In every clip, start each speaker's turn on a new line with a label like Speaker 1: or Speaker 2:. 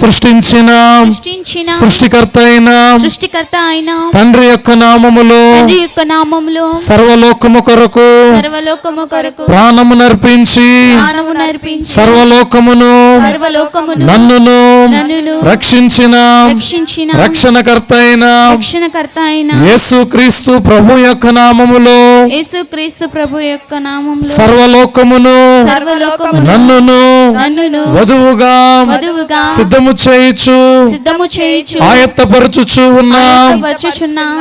Speaker 1: సృష్టించిన
Speaker 2: సృష్టించిన
Speaker 1: సృష్టికర్త అయిన
Speaker 2: సృష్టికర్త అయిన
Speaker 1: తండ్రి యొక్క నామములో
Speaker 2: తండ్రి యొక్క నామములో
Speaker 1: సర్వలోకము కొరకు
Speaker 2: సర్వలోకము కొరకు
Speaker 1: ప్రాణము నర్పించి
Speaker 2: ప్రాణము నర్పించి
Speaker 1: సర్వలోకమును
Speaker 2: సర్వలోకమును
Speaker 1: నన్నును
Speaker 2: నన్నును
Speaker 1: రక్షించిన
Speaker 2: రక్షించిన
Speaker 1: రక్షణకర్త అయిన
Speaker 2: రక్షణకర్త అయిన
Speaker 1: యేసు క్రీస్తు ప్రభు యొక్క నామములో
Speaker 2: యేసుక్రీస్తు ప్రభు యొక్క నామంలో
Speaker 1: సర్వలోకమును
Speaker 2: సర్వలోకమును
Speaker 1: నన్నును
Speaker 2: నన్నును
Speaker 1: వధువుగా
Speaker 2: వధువుగా
Speaker 1: సిద్ధము చేయుచు
Speaker 2: సిద్ధము చేయుచు
Speaker 1: ఆయత్తపరచుచు ఉన్న.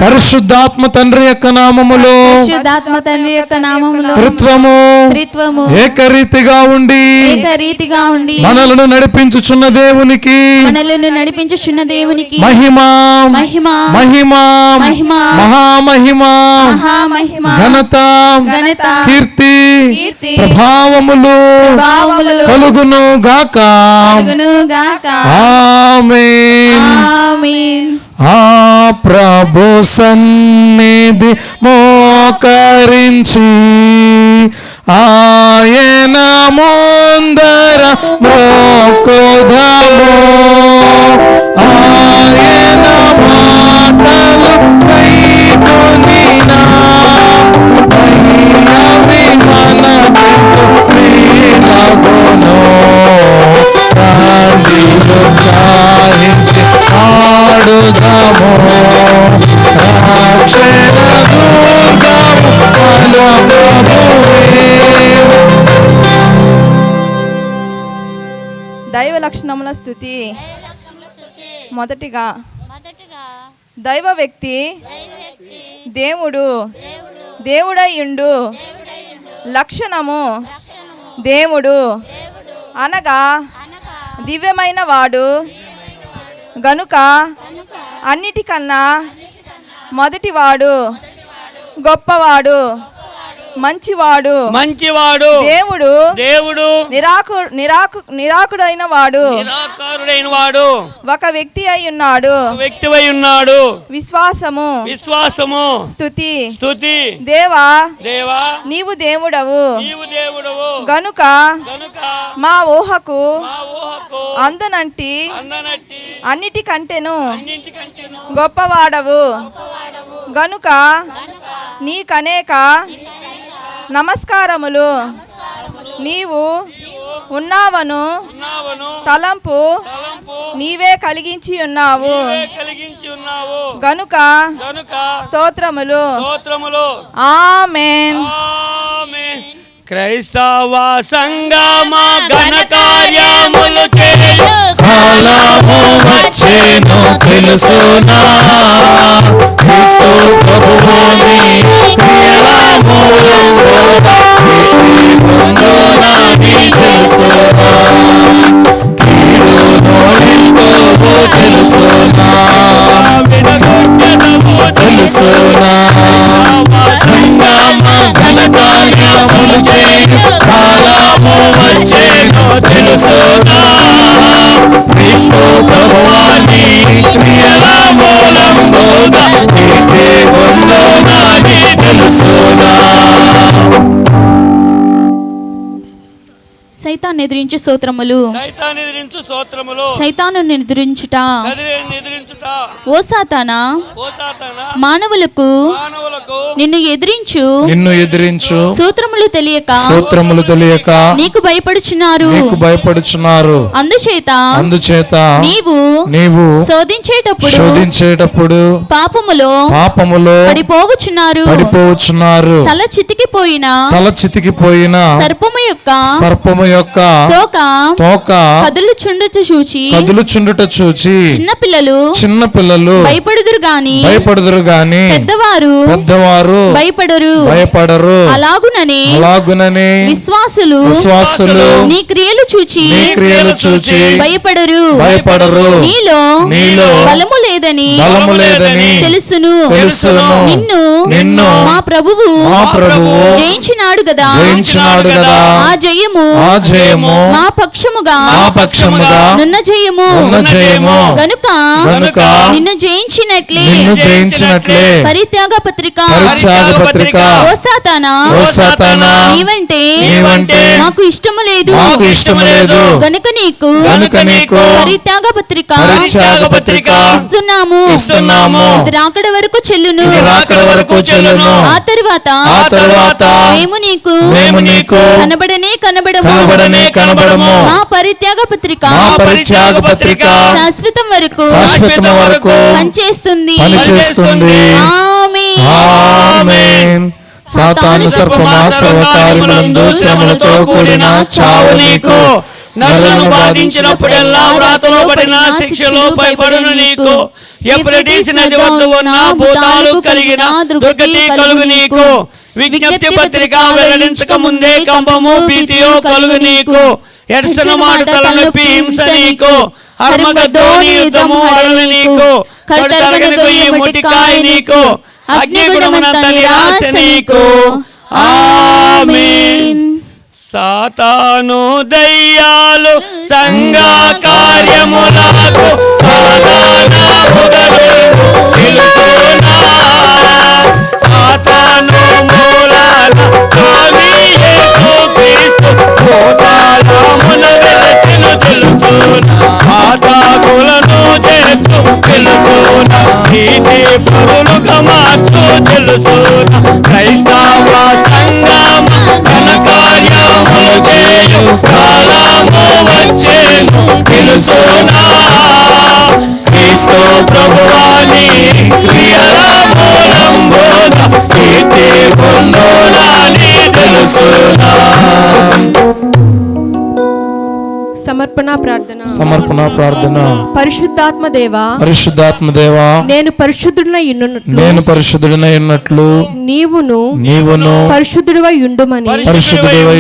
Speaker 1: పరిశుద్ధాత్మ తండ్రి యొక్క నామములో
Speaker 2: పరిశుద్ధాత్మ తండ్రి యొక్క నామములో
Speaker 1: త్రిత్వము
Speaker 2: త్రిత్వము
Speaker 1: ఏకరీతిగా ఉండి
Speaker 2: ఏకరీతిగా ఉండి
Speaker 1: మనలను నడిపించుచున్న దేవునికి
Speaker 2: మనలను నడిపించుచున్న దేవునికి
Speaker 1: మహిమ
Speaker 2: మహిమ
Speaker 1: మహిమ
Speaker 2: మహిమ
Speaker 1: మహామహిమ
Speaker 2: మహామహిమ
Speaker 1: ఘనత
Speaker 2: ఘనత
Speaker 1: కీర్తి
Speaker 2: కీర్తి
Speaker 1: ప్రభావములు
Speaker 2: భావములు
Speaker 1: కలుగును గాక
Speaker 2: కలుగును గాక
Speaker 1: ఆమేన్.
Speaker 2: ఆమేన్.
Speaker 1: ఆ ప్రభు సన్నిధి మోకరించి ఆయన ముందర మోకోదము. ఆయన
Speaker 3: దైవ లక్షణముల స్థుతి. మొదటిగా దైవ వ్యక్తి దేవుడు. దేవుడయ్యుండు లక్షణము దేవుడు. అనగా దివ్యమైన వాడు. గనుక అన్నిటికన్నా మొదటివాడు. గొప్పవాడు. మంచివాడు.
Speaker 4: మంచివాడు.
Speaker 3: దేవుడు
Speaker 4: దేవుడు.
Speaker 3: నిరాకు నిరాకు నిరాకుడైన వాడు
Speaker 4: నిరాకారుడైన వాడు
Speaker 3: ఒక వ్యక్తి అయి ఉన్నాడు.
Speaker 4: వ్యక్తివై ఉన్నాడు.
Speaker 3: విశ్వాసము.
Speaker 4: విశ్వాసము.
Speaker 3: స్థుతి.
Speaker 4: స్థుతి.
Speaker 3: దేవా
Speaker 4: దేవా.
Speaker 3: నీవు దేవుడవు.
Speaker 4: నీవు దేవుడవు.
Speaker 3: గనుక
Speaker 4: కనుక
Speaker 3: మా ఊహకు అందనంటి అన్నింటికంటేను గొప్పవాడవు. గనుక నీకనేక నమస్కారములు. నీవు ఉన్నావను
Speaker 4: ఉన్నావను
Speaker 3: తలంపు
Speaker 4: తలంపు
Speaker 3: నీవే కలిగించి ఉన్నావు.
Speaker 4: నీవే కలిగించి ఉన్నావు.
Speaker 3: గనుక
Speaker 4: కనుక
Speaker 3: స్తోత్రములు.
Speaker 4: స్తోత్రములు.
Speaker 3: ఆమెన్.
Speaker 4: ఆమేన్. క్రైస్తవ సంగమ ఘన కార్యములు చేయు.
Speaker 1: కాలము వచ్చేను తెలుసునా. క్రీస్తు ప్రభువుని క్రియల తెలుసునా సంగమ ఘన కార్యములు చేయు కాలము వచ్చేను తెలుసునా. క్రీస్తు ప్రభువాని క్రియల మూలంబోగా కీర్తి పొందునని తెలుసునా.
Speaker 2: సైతాన్ని ఎదిరించు స్తోత్రములు.
Speaker 4: సైతాన్ని ఎదిరించు స్తోత్రములు.
Speaker 2: సైతాను ఎదిరించుట ఓ సాతానా మానవులకు నిన్ను ఎదిరించు.
Speaker 1: నిన్ను ఎదిరించు.
Speaker 2: సూత్రములు తెలియక
Speaker 1: సూత్రములు తెలియక
Speaker 2: నీకు భయపడుచున్నారు.
Speaker 1: నీకు భయపడుచున్నారు.
Speaker 2: అందుచేత
Speaker 1: అందుచేత
Speaker 2: నీవు
Speaker 1: నీవు
Speaker 2: శోధించేటప్పుడు
Speaker 1: శోధించేటప్పుడు
Speaker 2: పాపములో
Speaker 1: పాపములో
Speaker 2: పడిపోవచ్చున్నారు
Speaker 1: పడిపోవచ్చున్నారు
Speaker 2: తల చితికిపోయిన
Speaker 1: తల చితికిపోయిన
Speaker 2: సర్పము యొక్క
Speaker 1: సర్పము యొక్క
Speaker 2: తోక
Speaker 1: తోక
Speaker 2: చూచి
Speaker 1: కదులుచుండుట చూచి
Speaker 2: చిన్న పిల్లలు
Speaker 1: చిన్న పిల్లలు
Speaker 2: భయపడుదురు గాని
Speaker 1: భయపడుదురు గాని
Speaker 2: పెద్దవారు
Speaker 1: పెద్దవారు
Speaker 2: భయపడరు.
Speaker 1: భయపడరు.
Speaker 2: అలాగునని
Speaker 1: అలాగునని
Speaker 2: విశ్వాసులు
Speaker 1: విశ్వాసులు
Speaker 2: నీ క్రియలు చూచి
Speaker 1: నీ క్రియలు చూచి
Speaker 2: భయపడరు.
Speaker 1: భయపడరు.
Speaker 2: నీలో
Speaker 1: నీలో
Speaker 2: బలము లేదని
Speaker 1: బలము లేదని
Speaker 2: తెలుసును.
Speaker 1: తెలుసును.
Speaker 2: నిన్ను
Speaker 1: నిన్ను
Speaker 2: మా ప్రభువు
Speaker 1: మా ప్రభువు
Speaker 2: జయించినాడు కదా.
Speaker 1: జయించినాడు కదా.
Speaker 2: ఆ జయము
Speaker 1: ఆ జయము
Speaker 2: మా పక్షముగా
Speaker 1: మా పక్షముగా
Speaker 2: నున్న జయము
Speaker 1: ఉన్న జయము
Speaker 2: గనుక
Speaker 1: గనుక
Speaker 2: నిన్ను జయించినట్లే.
Speaker 1: నిన్ను జయించినట్లే.
Speaker 2: పరిత్యాగ పత్రిక
Speaker 1: పరిత్యాగ పత్రిక
Speaker 2: ఓ సాతానా.
Speaker 1: ఓ సాతానా.
Speaker 2: నీవంటే
Speaker 1: నీవంటే
Speaker 2: మాకు ఇష్టము లేదు.
Speaker 1: మాకు ఇష్టము లేదు.
Speaker 2: గనుక నీకు
Speaker 1: గనుక నీకు
Speaker 2: పరిత్యాగ పత్రిక
Speaker 1: పరిత్యాగ పత్రిక
Speaker 2: ఇస్తున్నాము.
Speaker 1: ఇస్తున్నాము
Speaker 2: ఇది రాకడ వరకు చెల్లును.
Speaker 1: రాకడ వరకు చెల్లును.
Speaker 2: ఆ తరువాత
Speaker 1: ఆ తరువాత
Speaker 2: మేము నీకు
Speaker 1: మేము నీకు
Speaker 2: కనబడనే కనబడము.
Speaker 1: కనబడనే కనబడము.
Speaker 2: మా పరిత్యాగ పత్రిక
Speaker 1: మా పరిత్యాగ పత్రిక
Speaker 2: శాశ్వతం వరకు
Speaker 1: శాశ్వతం వరకు
Speaker 2: పనిచేస్తుంది.
Speaker 1: పనిచేస్తుంది.
Speaker 2: ఆమేన్.
Speaker 1: ఆమేన్. సాతాను సర్పమా సర్వకార్యములందు శ్రమలతో కూడిన చావు నీకు.
Speaker 4: నరులను బాధించినప్పుడెల్లా వ్రాతలో పడిన శిక్షలో భయపడును నీకు. ఎప్పుడీసి నది వద్ద ఉన్న భూతాలు కలిగిన దుర్గతి కలుగు నీకు. విజ్ఞప్తి పత్రిక వెల్లడించక ముందే కంపము భీతియో కలుగు నీకు. ఎడసిన మాట తలనొప్పి హింస నీకు. అర్మగద్దోని యుద్ధము అడలు నీకు. కడతరగని గొయ్యి ముటికాయ నీకు. అగ్నిగుణమునంత నిరాశ నీకు. ఆమేన్. సాతాను దయ్యాలు సంఘ కార్యములకు సాధారణముగలేవు తెలుసునా సాతాను మూలాల కావి యేసు తెలుసునా. పాతాకులను చేర్చు తెలుసునా. పరులుగా మార్చు తెలుసునా. తెలుసునా
Speaker 5: సమర్పణ ప్రార్థన.
Speaker 1: సమర్పణ ప్రార్థన.
Speaker 5: పరిశుద్ధాత్మ దేవా
Speaker 1: పరిశుద్ధాత్మ దేవా
Speaker 5: నేను పరిశుద్ధుడినై ఉన్నట్లు
Speaker 1: నేను పరిశుద్ధుడినై ఉన్నట్లు
Speaker 5: నీవును
Speaker 1: నీవును
Speaker 5: పరిశుద్ధుడివై ఉండుమని
Speaker 1: పరిశుద్ధుడివై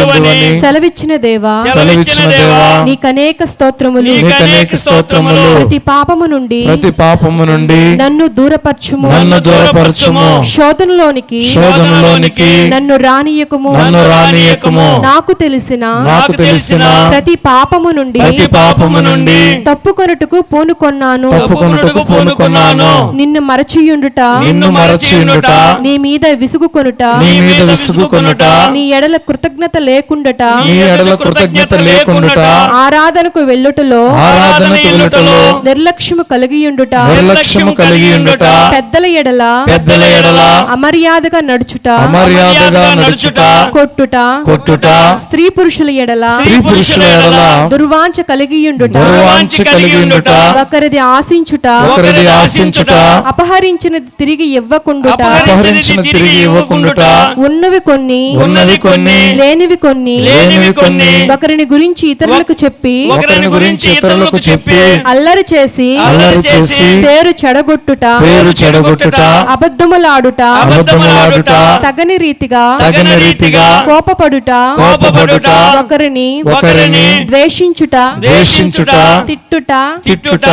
Speaker 5: సెలవిచ్చిన దేవా
Speaker 1: సెలవిచ్చిన దేవా
Speaker 5: నీకనేక స్తోత్రములు
Speaker 1: నీకు అనేక స్తోత్రములు
Speaker 5: ప్రతి పాపము నుండి
Speaker 1: ప్రతి పాపము నుండి
Speaker 5: నన్ను దూరపరచుము.
Speaker 1: నన్ను దూరపరచుము.
Speaker 5: శోధనలోనికి
Speaker 1: శోధనలోనికి
Speaker 5: నన్ను రానియకుము.
Speaker 1: నన్ను రానియకము.
Speaker 5: నాకు తెలిసిన
Speaker 1: నాకు తెలిసిన
Speaker 5: ప్రతి పాపము నుండి
Speaker 1: ప్రతి పాపము నుండి
Speaker 5: తప్పుకొనుటకు పూనుకొన్నాను
Speaker 1: తప్పుకొనుటకు పూనుకున్నాను
Speaker 5: నిన్ను మరచియుండుట.
Speaker 1: నిన్ను మరచియుండుట.
Speaker 5: నీ మీద విసుగుకొనుట.
Speaker 1: నీ మీద విసుగుకొనుట.
Speaker 5: నీ ఎడల కృతజ్ఞత లేకుండట.
Speaker 1: నీ ఎడల కృతజ్ఞత లేకుండుట.
Speaker 5: ఆరాధనకు వెళ్ళుటలో.
Speaker 1: ఆరాధనకు వెళ్ళుటలో
Speaker 5: నిర్లక్ష్యము కలిగియుండుట.
Speaker 1: నిర్లక్ష్యము కలిగి ఉండుట
Speaker 5: పెద్దల ఎడల.
Speaker 1: పెద్దల ఎడల.
Speaker 5: అమర్యాదగా నడుచుట.
Speaker 1: అమర్యాదగా నడుచుట.
Speaker 5: కొట్టుట.
Speaker 1: కొట్టుట.
Speaker 5: స్త్రీ పురుషుల ఎడల.
Speaker 1: స్త్రీ పురుషుల ఎడల.
Speaker 5: దుర్వాంఛ కలిగియుండుట.
Speaker 1: దుర్వాంఛ కలిగి ఉండుట
Speaker 5: ఒకరిది ఆశించుట.
Speaker 1: ఒకరిది ఆశించుట.
Speaker 5: అపహరించినది తిరిగి ఇవ్వకుండుట.
Speaker 1: అపహరించిన తిరిగి ఇవ్వకుండుట.
Speaker 5: ఉన్నవి కొన్ని
Speaker 1: ఉన్నవి కొన్ని.
Speaker 5: లేనివి కొన్ని.
Speaker 1: లేనివి కొన్ని.
Speaker 5: ఒకరిని గురించి ఇతరులకు చెప్పి
Speaker 1: ఒకరిని గురించి ఇతరులకు చెప్పి
Speaker 5: అల్లరి చేసి
Speaker 1: అల్లరి చేసి
Speaker 5: పేరు చెడగొట్టుట.
Speaker 1: పేరు చెడగొట్టుట.
Speaker 5: అబద్ధములాడుట.
Speaker 1: అబద్ధములాడుట.
Speaker 5: తగని రీతిగా
Speaker 1: తగిన రీతిగా
Speaker 5: కోపపడుట.
Speaker 1: కోపపడుట.
Speaker 5: ఒకరిని
Speaker 1: ఒకరిని
Speaker 5: ద్వేషించుట.
Speaker 1: ద్వేషించుట
Speaker 5: తిట్టుట
Speaker 1: తిట్టుట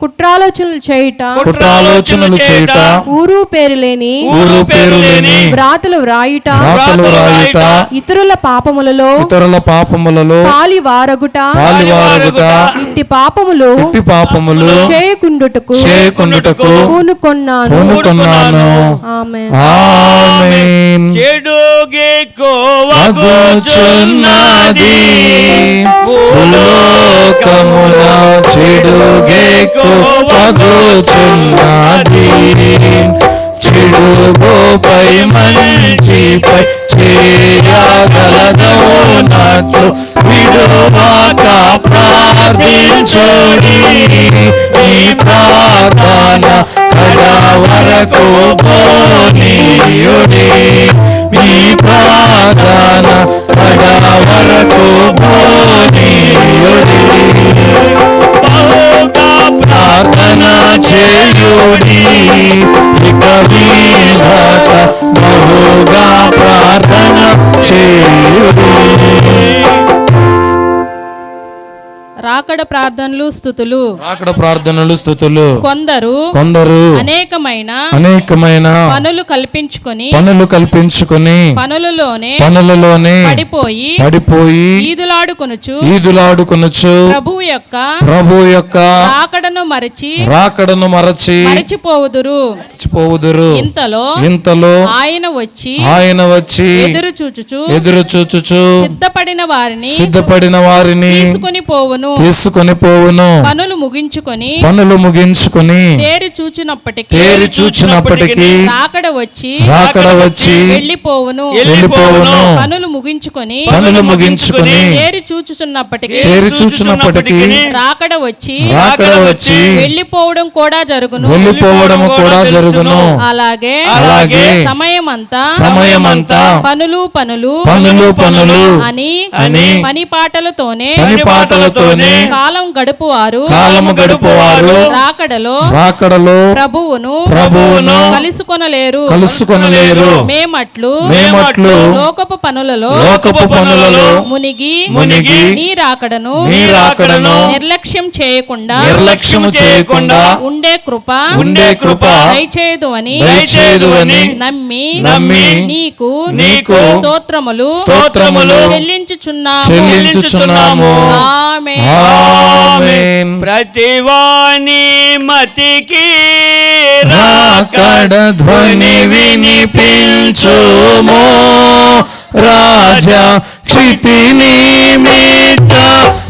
Speaker 5: కుట్రాలోచనలు చేయుట
Speaker 1: కుట్రాలోచనలు చేయుట
Speaker 5: ఊరు పేరు లేని
Speaker 1: ఊరు పేరు లేని
Speaker 5: వ్రాతలు వ్రాయుట
Speaker 1: రాతలు రాయుట
Speaker 5: ఇతరుల పాపములలో
Speaker 1: ఇతరుల పాపములలో
Speaker 5: పాలి వారగుట
Speaker 1: పాలివారగుట
Speaker 5: ఇట్టి పాపములు
Speaker 1: ఇట్టి పాపములు
Speaker 5: చేయకుండుటకు
Speaker 1: చేయకుండుటకు
Speaker 5: పూనుకొన్నాను.
Speaker 1: పూనుకున్నాను.
Speaker 5: ఆమె
Speaker 1: ఆమేన్.
Speaker 4: చెడుగే
Speaker 1: వగుచున్నది భూలోకమున చెడుగేకు వగుచున్నది చెడుగోపై మంచిపై చేయగలదో చేయగలదోనట్లు విడువాక ప్రార్థించోడి. ఈ ప్రార్థన కడ వరకు పోనీయుడి. మీ ప్రార్థన కడ వరకు పో ప్రార్థన చేయుడి ఇక మీదట బహుగా ప్రార్థన చేయుడి
Speaker 6: రాకడ ప్రార్థనలు స్థుతులు.
Speaker 1: అక్కడ ప్రార్థనలు స్థుతులు.
Speaker 6: కొందరు
Speaker 1: కొందరు
Speaker 6: అనేకమైన
Speaker 1: అనేకమైన
Speaker 6: పనులు కల్పించుకొని
Speaker 1: పనులు కల్పించుకొని
Speaker 6: పనులలోనే
Speaker 1: పనులలోనే
Speaker 6: పడిపోయి
Speaker 1: పడిపోయి
Speaker 6: ఈదులాడుకొనుచు
Speaker 1: ఈదులాడుకొనొచ్చు
Speaker 6: ప్రభు యొక్క
Speaker 1: ప్రభు యొక్క
Speaker 6: రాకడను మరచి
Speaker 1: రాకడను మరచి
Speaker 6: మరచిపోవుదురు.
Speaker 1: మరచిపోవుదురు
Speaker 6: ఇంతలో
Speaker 1: ఇంతలో
Speaker 6: ఆయన వచ్చి
Speaker 1: ఆయన వచ్చి
Speaker 6: ఎదురు చూచుచు
Speaker 1: ఎదురు చూచుచు
Speaker 6: సిద్ధపడిన వారిని
Speaker 1: సిద్ధపడిన వారిని
Speaker 6: తీసుకుని పోవును.
Speaker 1: తీసుకొని పోవును.
Speaker 6: పనులు ముగించుకొని
Speaker 1: పనులు ముగించుకొని
Speaker 6: తేరి చూచినప్పటికీ
Speaker 1: తేరి చూచినప్పటికీ
Speaker 6: రాకడ వచ్చి
Speaker 1: రాకడ వచ్చి
Speaker 6: వెళ్ళిపోవును.
Speaker 1: వెళ్ళిపోవును.
Speaker 6: పనులు ముగించుకొని
Speaker 1: పనులు ముగించుకొని
Speaker 6: తేరి చూచుచున్నప్పటికీ
Speaker 1: తేరి చూచినప్పటికీ
Speaker 6: రాకడ వచ్చి
Speaker 1: రాకడ వచ్చి
Speaker 6: వెళ్ళిపోవడం కూడా జరుగును.
Speaker 1: వెళ్ళిపోవడము కూడా జరుగును.
Speaker 6: అలాగే
Speaker 1: అలాగే
Speaker 6: సమయమంతా
Speaker 1: సమయమంతా
Speaker 6: పనులు పనులు
Speaker 1: పనులు పనులు
Speaker 6: అని
Speaker 1: అని
Speaker 6: పని పాటలతోనే
Speaker 1: పని పాటలతోనే
Speaker 6: కాలం గడుపువారు
Speaker 1: కాలము గడుపువారు
Speaker 6: రాకడలో
Speaker 1: రాకడలో
Speaker 6: ప్రభువును
Speaker 1: ప్రభువును
Speaker 6: కలుసుకొనలేరు.
Speaker 1: కలుసుకొనలేరు.
Speaker 6: మేమట్లు
Speaker 1: మేమట్లు
Speaker 6: లోకపు పనులలో
Speaker 1: లోకపు పనులలో
Speaker 6: మునిగి
Speaker 1: మునిగి
Speaker 6: నీ రాకడను
Speaker 1: నీ రాకడను
Speaker 6: నిర్లక్ష్యం చేయకుండా
Speaker 1: నిర్లక్ష్యము చేయకుండా
Speaker 6: ఉండే కృప
Speaker 1: ఉండే కృప
Speaker 6: దయచేయదు అని
Speaker 1: దయచేయదు అని
Speaker 6: నమ్మి
Speaker 1: నమ్మి
Speaker 6: నీకు
Speaker 1: నీకు
Speaker 6: స్తోత్రములు
Speaker 1: స్తోత్రములు
Speaker 6: చెల్లించుచున్నాము.
Speaker 1: చెల్లించుచున్నాము.
Speaker 6: ఆమేన్.
Speaker 1: ఆమేన్.
Speaker 4: ప్రతివాని మతికి
Speaker 1: రాకడ ధ్వని వినిపించుమో. రాజా క్షితిని మీట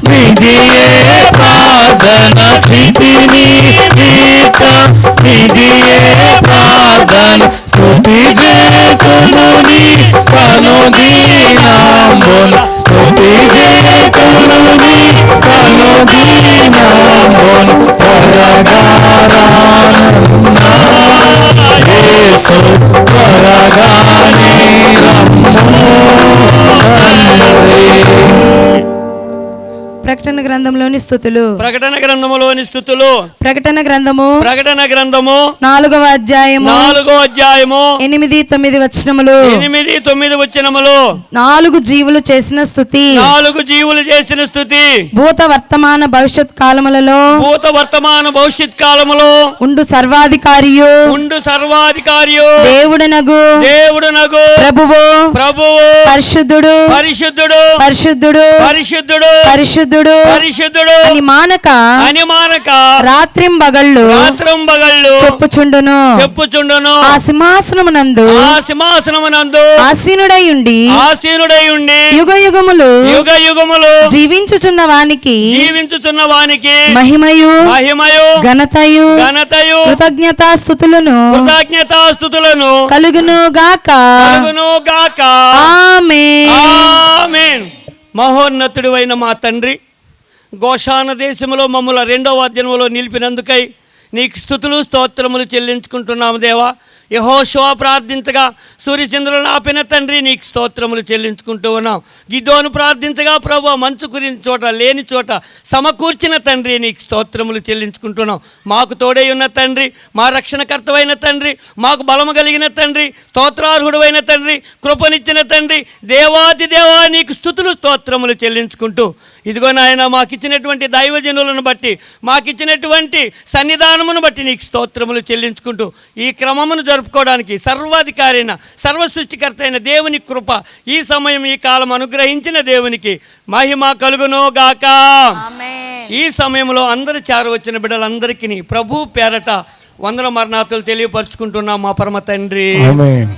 Speaker 1: విధియే ప్రార్థన క్షితిని మీట విధియే ప్రార్థన స్తుతి జేతుముని కనుదీనాంబున స్తుతి జేతుముని కనుదీనాంబున త్వరగా
Speaker 5: గ్రంథంలోని స్థుతులు.
Speaker 4: ప్రకటన గ్రంథములోని స్థుతులు.
Speaker 5: ప్రకటన గ్రంథము.
Speaker 4: ప్రకటన గ్రంథము.
Speaker 5: నాలుగవ అధ్యాయము.
Speaker 4: నాలుగో అధ్యాయము.
Speaker 5: ఎనిమిది తొమ్మిది వచనములు.
Speaker 4: ఎనిమిది తొమ్మిది వచ్చినములు
Speaker 5: నాలుగు జీవులు చేసిన స్థుతి.
Speaker 4: నాలుగు జీవులు చేసిన స్థుతి.
Speaker 5: భూత వర్తమాన భవిష్యత్ కాలములలో.
Speaker 4: భూత వర్తమాన భవిష్యత్ కాలములో.
Speaker 5: ఉండు సర్వాధికారియు.
Speaker 4: ఉండు సర్వాధికారియు.
Speaker 5: దేవుడనగు.
Speaker 4: దేవుడు నగు
Speaker 5: ప్రభువు.
Speaker 4: ప్రభువు.
Speaker 5: పరిశుద్ధుడు.
Speaker 4: పరిశుద్ధుడు.
Speaker 5: పరిశుద్ధుడు.
Speaker 4: పరిశుద్ధుడు.
Speaker 5: పరిశుద్ధుడు.
Speaker 4: పరిశుద్ధుడు.
Speaker 5: అని మానక
Speaker 4: అని మానక
Speaker 5: రాత్రింబగళ్ళు
Speaker 4: రాత్రం బగళ్ళు
Speaker 5: చెప్పుచుండును.
Speaker 4: చెప్పుచుండును.
Speaker 5: ఆ సింహాసనమునందు
Speaker 4: ఆ సింహాసనమునందు
Speaker 5: ఆసీనుడై ఉండి
Speaker 4: ఆసీనుడై ఉండి
Speaker 5: యుగ యుగములు
Speaker 4: యుగ యుగములు
Speaker 5: జీవించుచున్న వానికి
Speaker 4: జీవించుచున్న వానికి
Speaker 5: మహిమయు
Speaker 4: మహిమయు
Speaker 5: ఘనతయు
Speaker 4: ఘనతయు
Speaker 5: కృతజ్ఞతాస్థుతులను
Speaker 4: కృతజ్ఞతాస్తుతులను
Speaker 5: కలుగును గాక
Speaker 4: కలుగును గాక
Speaker 5: ఆమె
Speaker 4: ఆమేన్. మహోన్నతుడు అయిన మా తండ్రి గోషాన దేశంలో మమ్మల రెండవ అధ్యయనంలో నిలిపినందుకై నీకు స్థుతులు స్తోత్రములు చెల్లించుకుంటున్నాము దేవా. యహోశివ ప్రార్థించగా సూర్యచంద్రులను ఆపిన తండ్రి నీకు స్తోత్రములు చెల్లించుకుంటూ ఉన్నాం. గిద్దోను ప్రార్థించగా ప్రభు మంచు కురిని చోట లేని చోట సమకూర్చిన తండ్రి నీకు స్తోత్రములు చెల్లించుకుంటున్నాం మాకు తోడై ఉన్న తండ్రి మా రక్షణకర్తవైన తండ్రి మాకు బలము కలిగిన తండ్రి స్తోత్రార్హుడైన తండ్రి కృపనిచ్చిన తండ్రి దేవాది దేవా నీకు స్థుతులు స్తోత్రములు చెల్లించుకుంటూ. ఇదిగో నాయన మాకిచ్చినటువంటి దైవజనులను బట్టి మాకిచ్చినటువంటి సన్నిధానమును బట్టి నీకు స్తోత్రములు చెల్లించుకుంటూ ఈ క్రమమును జరుపుకోవడానికి సర్వాధికారైన సర్వ సృష్టికర్త అయిన దేవుని కృప ఈ సమయం ఈ కాలం అనుగ్రహించిన దేవునికి మహిమ కలుగునో గాక ఈ సమయంలో అందరు చేర వచ్చిన బిడ్డలందరికీ ప్రభు పేరట వందల మరణాతులు తెలియపరుచుకుంటున్నాం మా పరమ తండ్రి.
Speaker 1: ఆమేన్.